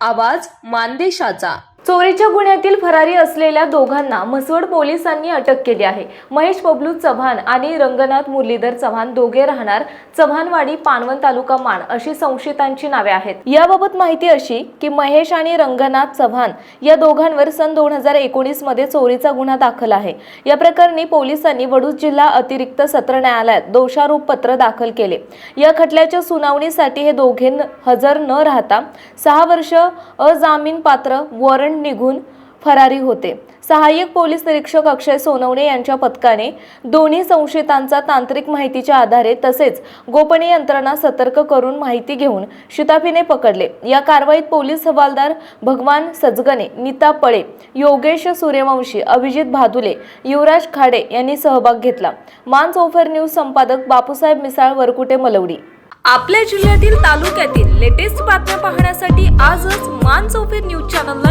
आवाज मानदेशाचा. चोरीच्या गुन्ह्यातील फरारी असलेल्या दोघांना म्हसवड पोलिसांनी अटक केली आहे. महेश बबलू चव्हाण आणि रंगनाथ मुरलीधर चव्हाण दोघे राहणार चव्हाणवाडी पानवण तालुका माण अशी संशयितांची नावे आहेत. याबाबत माहिती अशी की महेश आणि रंगनाथ चव्हाण या दोघांवर सन दोन हजार एकोणीसमध्ये चोरीचा गुन्हा दाखल आहे. या प्रकरणी पोलिसांनी वडूज जिल्हा अतिरिक्त सत्र न्यायालयात दोषारोप पत्र दाखल केले. या खटल्याच्या सुनावणीसाठी हे दोघे न- हजर न राहता सहा वर्ष अजामीन पात्र वॉरंट निघून फरारी होते. सहाय्यक पोलीस निरीक्षक अक्षय सोनवणे यांच्या पथकाने दोन्ही संशयितांचा तांत्रिक माहितीच्या आधारे तसेच गोपनीय यंत्रणा सतर्क करून माहिती घेऊन शिताफीने पकडले. या कारवाईत पोलीस हवालदार भगवान सजगने नीता पळे योगेश सूर्यवंशी अभिजित भादुले युवराज खाडे यांनी सहभाग घेतला. मान ओफर न्यूज संपादक बापूसाहेब मिसाळ वरकुटे मलवडी. आपल्या जिल्ह्यातील तालुक्यातील लेटेस्ट बातम्या पाहण्यासाठी आजच मान चौफेर न्यूज चॅनलला